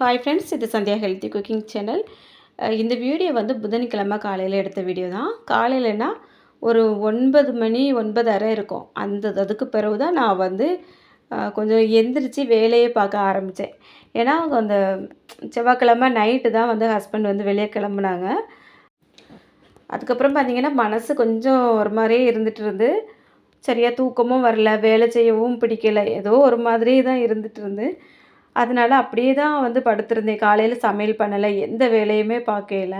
Hi friends இது Sandhya healthy cooking channel இந்த video வந்து புதன்கிழமை காலையில் எடுத்த வீடியோ தான். காலையிலனா ஒரு ஒன்பது மணி ஒன்பதரை இருக்கும். அந்த அதுக்கு பிறகு தான் நான் வந்து கொஞ்சம் எந்திரிச்சு வேலையை பார்க்க ஆரம்பித்தேன் ஏன்னா அந்த செவ்வாய்க்கிழமை நைட்டு தான் வந்து ஹஸ்பண்ட் வந்து வெளியே கிளம்புனாங்க. அதுக்கப்புறம் பார்த்தீங்கன்னா மனசு கொஞ்சம் ஒரு மாதிரியே இருந்துகிட்டு இருந்து சரியாக தூக்கமும் வரல வேலை செய்யவும் பிடிக்கல ஏதோ ஒரு மாதிரி தான் இருந்துகிட்டு இருந்து அதனால அப்படியே தான் வந்து படுத்திருந்தேன். காலையில் சமையல் பண்ணலை எந்த வேலையுமே பார்க்கல.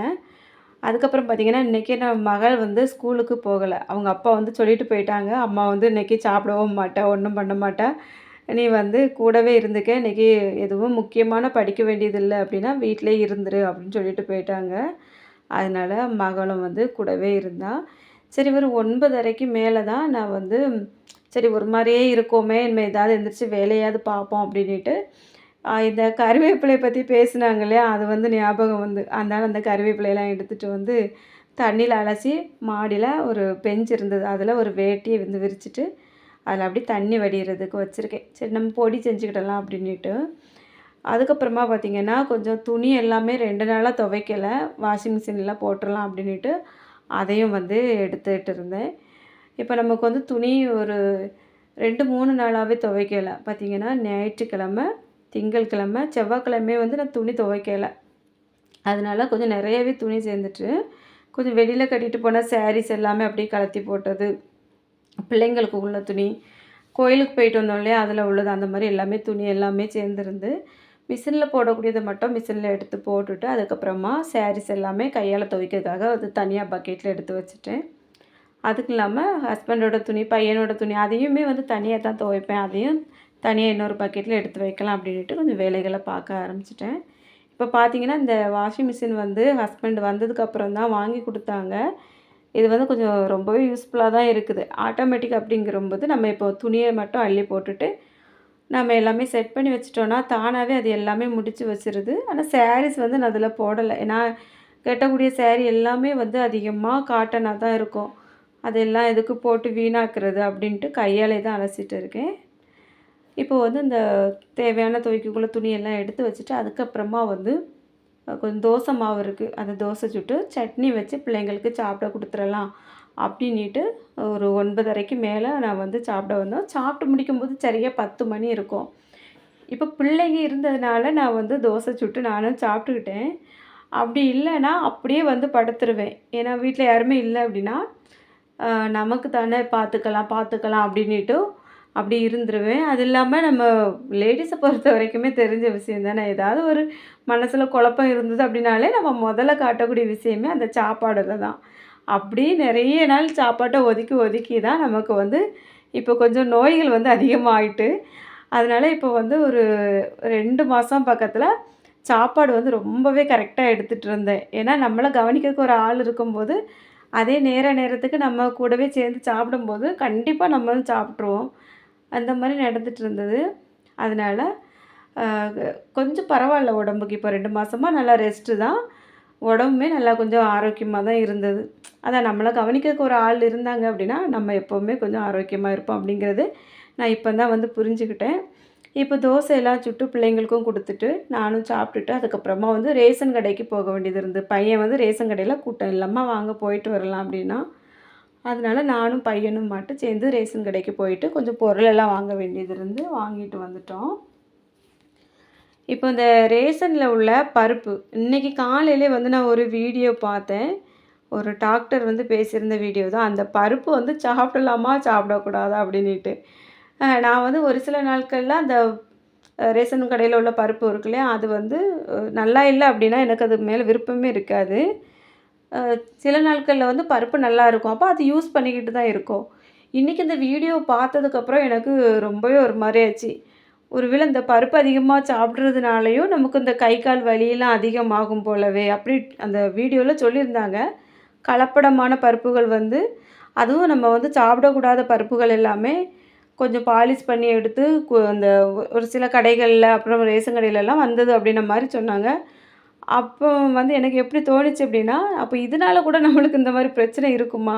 அதுக்கப்புறம் பார்த்திங்கன்னா இன்றைக்கி நான் மகள் வந்து ஸ்கூலுக்கு போகலை. அவங்க அப்பா வந்து சொல்லிட்டு போயிட்டாங்க. அம்மா வந்து இன்றைக்கி சாப்பிடவும் மாட்டேன் ஒன்றும் பண்ண மாட்டேன் நீ வந்து கூடவே இருந்துக்க. இன்றைக்கி எதுவும் முக்கியமான படிக்க வேண்டியதில்லை அப்படின்னா வீட்டிலே இருந்துரு அப்படின்னு சொல்லிட்டு போயிட்டாங்க. அதனால் மகளும் வந்து கூடவே இருந்தா. சரி ஒரு ஒன்பதரைக்கு மேலே தான் நான் வந்து சரி ஒரு மாதிரியே இருக்கோமே இனிமேல் ஏதாவது எழுந்திரிச்சி வேலையாவது பார்ப்போம் அப்படின்ட்டு இந்த கருவேப்பிலையை பற்றி பேசுனாங்க இல்லையா? அது வந்து ஞாபகம் வந்து அதனால் அந்த கருவேப்பிலையெல்லாம் எடுத்துகிட்டு வந்து தண்ணியில் அலசி மாடியில் ஒரு பெஞ்ச் இருந்தது. அதில் ஒரு வேட்டியை வந்து விரிச்சிட்டு அதில் அப்படி தண்ணி வடிகிறதுக்கு வச்சுருக்கேன். சரி நம்ம பொடி செஞ்சுக்கிடலாம் அப்படின்ட்டு அதுக்கப்புறமா பார்த்திங்கன்னா கொஞ்சம் துணி எல்லாமே ரெண்டு நாளாக துவைக்கலை. வாஷிங் மிஷினில் போட்டுடலாம் அப்படின்ட்டு அதையும் வந்து எடுத்துகிட்டு இருந்தேன். இப்போ நமக்கு வந்து துணி ஒரு ரெண்டு மூணு நாளாகவே துவைக்கலை. பார்த்திங்கன்னா ஞாயிற்றுக்கிழமை திங்கட்கிழமை செவ்வாய்க்கிழமையே வந்து நான் துணி துவைக்கலை. அதனால் கொஞ்சம் நிறையவே துணி சேர்ந்துட்டு கொஞ்சம் வெளியில் கட்டிட்டு போன சாரீஸ் எல்லாமே அப்படியே கலத்தி போட்டது. பிள்ளைங்களுக்கு உள்ள துணி. கோயிலுக்கு போயிட்டு வந்தோம் இல்லையா அதில் உள்ளது அந்த மாதிரி எல்லாமே துணி எல்லாமே சேர்ந்துருந்து மிஷினில் போடக்கூடியதை மட்டும் மிஷினில் எடுத்து போட்டுட்டு அதுக்கப்புறமா சாரீஸ் எல்லாமே கையால் துவைக்கிறதுக்காக அது தனியாக பக்கெட்டில் எடுத்து வச்சுட்டேன். அதுக்கு இல்லாமல் ஹஸ்பண்டோட துணி பையனோட துணி அதையுமே வந்து தனியாக தான் துவைப்பேன். அதையும் தனியாக இன்னொரு பக்கெட்டில் எடுத்து வைக்கலாம் அப்படின்ட்டு கொஞ்சம் வேலைகளை பார்க்க ஆரம்பிச்சிட்டேன். இப்போ பார்த்தீங்கன்னா இந்த வாஷிங் மிஷின் வந்து ஹஸ்பண்ட் வந்ததுக்கப்புறம் தான் வாங்கி கொடுத்தாங்க. இது வந்து கொஞ்சம் ரொம்பவே யூஸ்ஃபுல்லாக தான் இருக்குது. ஆட்டோமேட்டிக் அப்படிங்கிறபோது நம்ம இப்போ துணியை மட்டும் அள்ளி போட்டுட்டு நம்ம எல்லாமே செட் பண்ணி வச்சிட்டோன்னா தானாகவே அது எல்லாமே முடித்து வச்சிருது. ஆனால் சாரீஸ் வந்து நான் அதில் போடலை. ஏன்னா கட்டக்கூடிய சேரீ எல்லாமே வந்து அதிகமாக காட்டனாக தான் இருக்கும். அதெல்லாம் எதுக்கு போட்டு வீணாக்குறது அப்படின்ட்டு கையாலே தான் அலசிட்டு இருக்கேன். இப்போ வந்து இந்த தேவையான துவைக்கக்குள்ள துணியெல்லாம் எடுத்து வச்சுட்டு அதுக்கப்புறமா வந்து கொஞ்சம் தோசை மாவு இருக்குது அந்த தோசை சுட்டு சட்னி வச்சு பிள்ளைங்களுக்கு சாப்பிட கொடுத்துடலாம் அப்படின்ட்டு ஒரு ஒன்பதரைக்கு மேலே நான் வந்து சாப்பிட வந்தோம். சாப்பிட்டு முடிக்கும்போது சரியாக பத்து மணி இருக்கும். இப்போ பிள்ளைங்க இருந்ததுனால நான் வந்து தோசை சுட்டு நானும் சாப்பிட்டுக்கிட்டேன். அப்படி இல்லைன்னா அப்படியே வந்து படுத்துருவேன். ஏன்னா வீட்டில் யாருமே இல்லை அப்படின்னா நமக்கு தானே பார்த்துக்கலாம் பார்த்துக்கலாம் அப்படின்ட்டு அப்படி இருந்துருவேன். அது இல்லாமல் நம்ம லேடிஸை பொறுத்த வரைக்குமே தெரிஞ்ச விஷயம் தானே. ஏதாவது ஒரு மனசில் குழப்பம் இருந்தது அப்படின்னாலே நம்ம முதல்ல காட்டக்கூடிய விஷயமே அந்த சாப்பாடில் தான். அப்படி நிறைய நாள் சாப்பாட்டை ஒதுக்கி ஒதுக்கி தான் நமக்கு வந்து இப்போ கொஞ்சம் நோய்கள் வந்து அதிகமாகிட்டு அதனால் இப்போ வந்து ஒரு ரெண்டு மாதம் பக்கத்தில் சாப்பாடு வந்து ரொம்பவே கரெக்டாக எடுத்துகிட்டு இருந்தேன். ஏன்னா நம்மளை கவனிக்கிறதுக்கு ஒரு ஆள் இருக்கும்போது அதே நேர நேரத்துக்கு நம்ம கூடவே சேர்ந்து சாப்பிடும்போது கண்டிப்பாக நம்மளும் சாப்பிட்ருவோம் அந்த மாதிரி நடந்துட்டு இருந்தது. அதனால் கொஞ்சம் பரவாயில்ல உடம்புக்கு. இப்போ ரெண்டு மாதமாக நல்லா ரெஸ்ட்டு தான். உடம்புமே நல்லா கொஞ்சம் ஆரோக்கியமாக தான் இருந்தது. அதான் நம்மளை கவனிக்கிறதுக்கு ஒரு ஆள் இருந்தாங்க அப்படின்னா நம்ம எப்போவுமே கொஞ்சம் ஆரோக்கியமாக இருப்போம் அப்படிங்கிறது நான் இப்போ தான் வந்து புரிஞ்சுக்கிட்டேன். இப்போ தோசை எல்லாம் சுட்டு பிள்ளைங்களுக்கும் கொடுத்துட்டு நானும் சாப்பிட்டுட்டு அதுக்கப்புறமா வந்து ரேஷன் கடைக்கு போக வேண்டியது இருந்து பையன் வந்து ரேஷன் கடையில் கூட்டம் இல்லாமல் வாங்க போயிட்டு வரலாம் அப்படின்னா அதனால நானும் பையனும் மட்டும் சேர்ந்து ரேஷன் கடைக்கு போயிட்டு கொஞ்சம் பொருளெல்லாம் வாங்க வேண்டியது இருந்து வாங்கிட்டு வந்துட்டோம். இப்போ இந்த ரேஷனில் உள்ள பருப்பு இன்றைக்கி காலையிலே வந்து நான் ஒரு வீடியோ பார்த்தேன். ஒரு டாக்டர் வந்து பேசியிருந்த வீடியோ தான். அந்த பருப்பு வந்து சாப்பிடலாமா சாப்பிடக்கூடாதா அப்படின்ட்டு நான் வந்து ஒரு சில நாட்களில் அந்த ரேஷன் கடையில் உள்ள பருப்பு இருக்கு இல்லையா அது வந்து நல்லா இல்லை அப்படின்னா எனக்கு அது மேலே விருப்பமே இருக்காது. சில நாட்களில் வந்து பருப்பு நல்லா இருக்கும் அப்போ அது யூஸ் பண்ணிக்கிட்டு தான் இருக்கும். இன்றைக்கி இந்த வீடியோ பார்த்ததுக்கப்புறம் எனக்கு ரொம்பவே ஒரு மாதிரி ஆச்சு. ஒருவேளை இந்த பருப்பு அதிகமாக சாப்பிட்றதுனாலையும் நமக்கு இந்த கை கால் வலியெல்லாம் அதிகமாகும் போலவே அப்படி அந்த வீடியோவில் சொல்லியிருந்தாங்க. கலப்படமான பருப்புகள் வந்து அதுவும் நம்ம வந்து சாப்பிடக்கூடாத பருப்புகள் எல்லாமே கொஞ்சம் பாலிஷ் பண்ணி எடுத்து கு- அந்த ஒரு சில கடைகளில் அப்புறம் ரேஷன் கடையிலலாம் வந்தது அப்படின்ன மாதிரி சொன்னாங்க. அப்போ வந்து எனக்கு எப்படி தோணுச்சு அப்படின்னா அப்போ இதனால கூட நம்மளுக்கு இந்த மாதிரி பிரச்சனை இருக்குமா?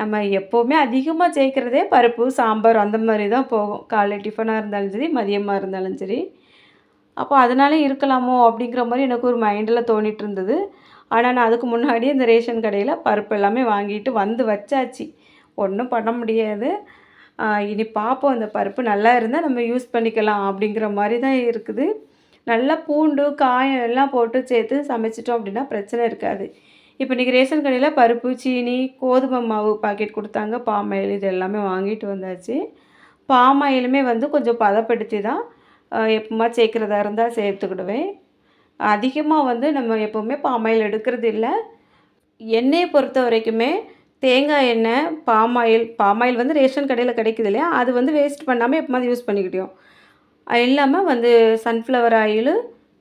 நம்ம எப்போவுமே அதிகமாக சேர்க்குறதே பருப்பு சாம்பார் அந்த மாதிரி தான் போகும். காலை டிஃபனாக இருந்தாலும் சரி மதியமாக இருந்தாலும் சரி. அப்போ அதனால இருக்கலாமோ அப்படிங்கிற மாதிரி எனக்கு ஒரு மைண்டில் தோணிட்டு இருந்தது. ஆனால் நான் அதுக்கு முன்னாடியே இந்த ரேஷன் கடையில் பருப்பு எல்லாமே வாங்கிட்டு வந்து வச்சாச்சு. ஒன்றும் பண்ண முடியாது. இனி பார்ப்போம் இந்த பருப்பு நல்லா இருந்தால் நம்ம யூஸ் பண்ணிக்கலாம் அப்படிங்கிற மாதிரி தான் இருக்குது. நல்லா பூண்டு காயம் எல்லாம் போட்டு சேர்த்து சமைச்சிட்டோம் அப்படின்னா பிரச்சனை இருக்காது. இப்போ இன்றைக்கி ரேஷன் கடையில் பருப்பு சீனி கோதுமை மாவு பாக்கெட் கொடுத்தாங்க. பாமாயில் இது எல்லாமே வாங்கிட்டு வந்தாச்சு. பாமாயிலுமே வந்து கொஞ்சம் பதப்படுத்தி தான் எப்போமா சேர்க்குறதா இருந்தால் சேர்த்துக்கிடுவேன். அதிகமாக வந்து நம்ம எப்போவுமே பாமாயில் எடுக்கிறது இல்லை. எண்ணெயை பொறுத்த வரைக்குமே தேங்காய் எண்ணெய் பாமாயில் பாமாயில் வந்து ரேஷன் கடையில் கிடைக்குது இல்லையா? அது வந்து வேஸ்ட் பண்ணாமல் எப்போமாவது யூஸ் பண்ணிக்கிட்டோம் இல்லாமல் வந்து சன்ஃப்ளவர் ஆயில்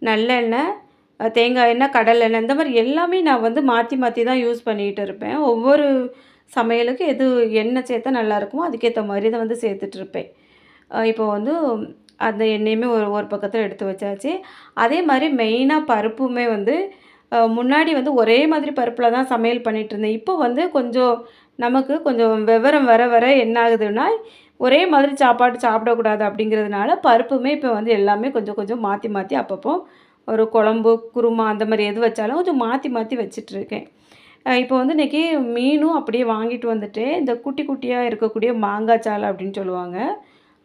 நல்லெண்ணெய் தேங்காய் எண்ணெய் கடல் எண்ணெய் இந்த மாதிரி எல்லாமே நான் வந்து மாற்றி மாற்றி தான் யூஸ் பண்ணிகிட்டு இருப்பேன். ஒவ்வொரு சமையலுக்கு எது எண்ணெய் சேர்த்தா நல்லாயிருக்குமோ அதுக்கேற்ற மாதிரி தான் வந்து சேர்த்துட்ருப்பேன் இப்போ வந்து அந்த எண்ணெயுமே ஒரு ஒரு பக்கத்தில் எடுத்து வச்சாச்சு. அதே மாதிரி மெயினாக பருப்புமே வந்து முன்னாடி வந்து ஒரே மாதிரி பருப்பில் தான் சமையல் பண்ணிகிட்டு இருந்தேன். இப்போ வந்து கொஞ்சம் நமக்கு கொஞ்சம் விவரம் வர வர என்ன ஆகுதுன்னா ஒரே மாதிரி சாப்பாடு சாப்பிடக்கூடாது அப்படிங்கிறதுனால பருப்புமே இப்போ வந்து எல்லாமே கொஞ்சம் கொஞ்சம் மாற்றி மாற்றி அப்பப்போ ஒரு குழம்பு குருமா அந்த மாதிரி எது வச்சாலும் கொஞ்சம் மாற்றி மாற்றி வச்சிட்ருக்கேன் இப்போ வந்து இன்றைக்கி மீனும் அப்படியே வாங்கிட்டு வந்துட்டு இந்த குட்டி குட்டியாக இருக்கக்கூடிய மாங்காய் சாலை அப்படின்னு சொல்லுவாங்க.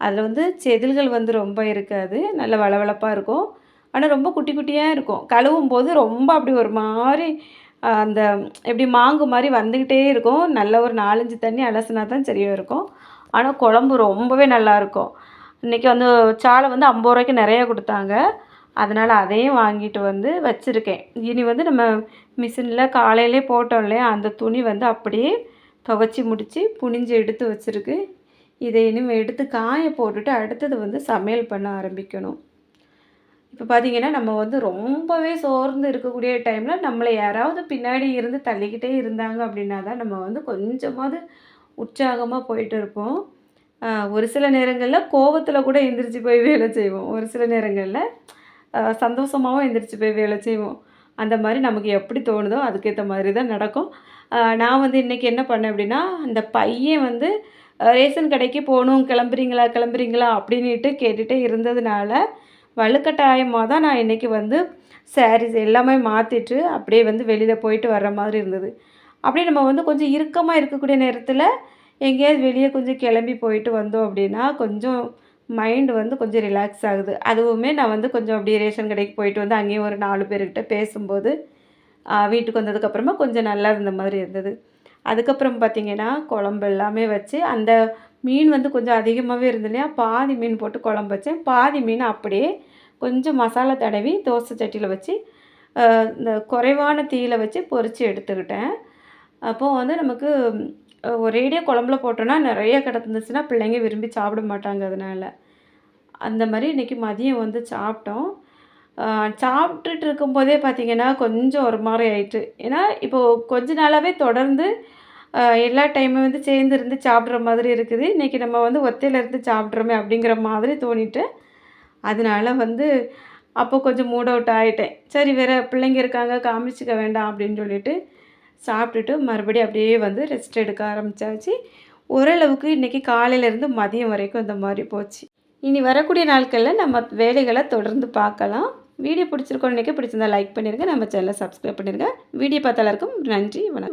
அதில் வந்து செதில்கள் வந்து ரொம்ப இருக்காது. நல்ல வளவளப்பாக இருக்கும். ஆனால் ரொம்ப குட்டி குட்டியாக இருக்கும். கழுவும் போது ரொம்ப அப்படி ஒரு மாதிரி அந்த எப்படி மாங்கு மாதிரி வந்துக்கிட்டே இருக்கும். நல்ல ஒரு நாலஞ்சு தண்ணி அலசினா தான் சரியாக இருக்கும். ஆனால் குழம்பு ரொம்பவே நல்லாயிருக்கும் இன்றைக்கி வந்து சாலை வந்து ஐம்பது ரூபாய்க்கு நிறையா கொடுத்தாங்க. அதனால் அதையும் வாங்கிட்டு வந்து வச்சுருக்கேன். இனி வந்து நம்ம மிஷினில் காலையிலே போட்டோம் இல்லையா அந்த துணி வந்து அப்படியே துவச்சி முடித்து புனிஞ்சு எடுத்து வச்சுருக்கு. இதை இனிமேல் எடுத்து காய போட்டுட்டு அடுத்தது வந்து சமையல் பண்ண ஆரம்பிக்கணும். இப்போ பார்த்திங்கன்னா நம்ம வந்து ரொம்பவே சோர்ந்து இருக்கக்கூடிய டைமில் நம்மளை யாராவது பின்னாடி இருந்து தள்ளிக்கிட்டே இருந்தாங்க அப்படின்னா தான் நம்ம வந்து கொஞ்சமாவது உற்சாகமாக போயிட்டு இருப்போம். ஒரு சில நேரங்களில் கோவத்தில் கூட எந்திரிச்சு போய் வேலை செய்வோம். ஒரு சில நேரங்களில் சந்தோஷமாகவும் எந்திரிச்சு போய் வேலை செய்வோம். அந்த மாதிரி நமக்கு எப்படி தோணுதோ அதுக்கேற்ற மாதிரி தான் நடக்கும். நான் வந்து இன்றைக்கி என்ன பண்ணேன் அப்படின்னா அந்த பையன் வந்து ரேஷன் கடைக்கு போகணும் கிளம்புறீங்களா கிளம்புறீங்களா? அப்படின்ட்டு கேட்டுகிட்டே இருந்ததுனால வலுக்கட்டாயமாக தான் நான் இன்றைக்கி வந்து சாரீஸ் எல்லாமே மாற்றிட்டு அப்படியே வந்து வெளியில் போயிட்டு வர்ற மாதிரி இருந்தது. அப்படியே நம்ம வந்து கொஞ்சம் இறுக்கமாக இருக்கக்கூடிய நேரத்தில் எங்கேயாவது வெளியே கொஞ்சம் கிளம்பி போயிட்டு வந்தோம் அப்படின்னா கொஞ்சம் மைண்டு வந்து கொஞ்சம் ரிலாக்ஸ் ஆகுது. அதுவுமே நான் வந்து கொஞ்சம் அப்படியே ரேஷன் கடைக்கு போயிட்டு வந்து அங்கேயும் ஒரு நாலு பேர்கிட்ட பேசும்போது வீட்டுக்கு வந்ததுக்கப்புறமா கொஞ்சம் நல்லா இருந்த மாதிரி இருந்தது. அதுக்கப்புறம் பார்த்திங்கன்னா குழம்பு எல்லாமே வச்சு அந்த மீன் வந்து கொஞ்சம் அதிகமாகவே இருந்தது இல்லையா? பாதி மீன் போட்டு குழம்பு வச்சேன். பாதி மீன் அப்படியே கொஞ்சம் மசாலா தடவி தோசை சட்டியில் வச்சு இந்த குறைவான தீயில் வச்சு பொறிச்சு எடுத்துக்கிட்டேன். அப்போது வந்து நமக்கு ஒரேடியாக குழம்புல போட்டோன்னா நிறைய கிடந்துச்சுன்னா பிள்ளைங்க விரும்பி சாப்பிட மாட்டாங்க அதனால். அந்த மாதிரி இன்றைக்கி மதியம் வந்து சாப்பிட்டோம். சாப்பிட்டுட்டு இருக்கும்போதே பார்த்திங்கன்னா கொஞ்சம் ஒரு மாதிரி ஆயிட்டு. ஏன்னா இப்போது கொஞ்ச நாளாகவே தொடர்ந்து எல்லா டைமும் வந்து சேர்ந்து இருந்து சாப்பிட்ற மாதிரி இருக்குது. இன்றைக்கி நம்ம வந்து ஒத்தையில் இருந்து சாப்பிட்றோமே அப்படிங்கிற மாதிரி தோணிட்டு அதனால வந்து அப்போ கொஞ்சம் மூட் அவுட் ஆகிட்டேன் சரி வேறு பிள்ளைங்க இருக்காங்க காமிச்சிக்க வேண்டாம் அப்படின்னு சொல்லிட்டு சாப்பிட்டுட்டு மறுபடியும் அப்படியே வந்து ரெஸ்ட் எடுக்க ஆரம்பித்தாச்சு ஓரளவுக்கு இன்றைக்கி காலையிலேருந்து மதியம் வரைக்கும் இந்த மாதிரி போச்சு. இனி வரக்கூடிய நாட்களில் நம்ம வேலைகளை தொடர்ந்து பார்க்கலாம். வீடியோ பிடிச்சிருக்கோம் இன்றைக்கி பிடிச்சிருந்தா லைக் பண்ணிடுங்க நம்ம சேனலை சப்ஸ்கிரைப் பண்ணிடுங்க வீடியோ பார்த்தாலும் நன்றி வணக்கம்.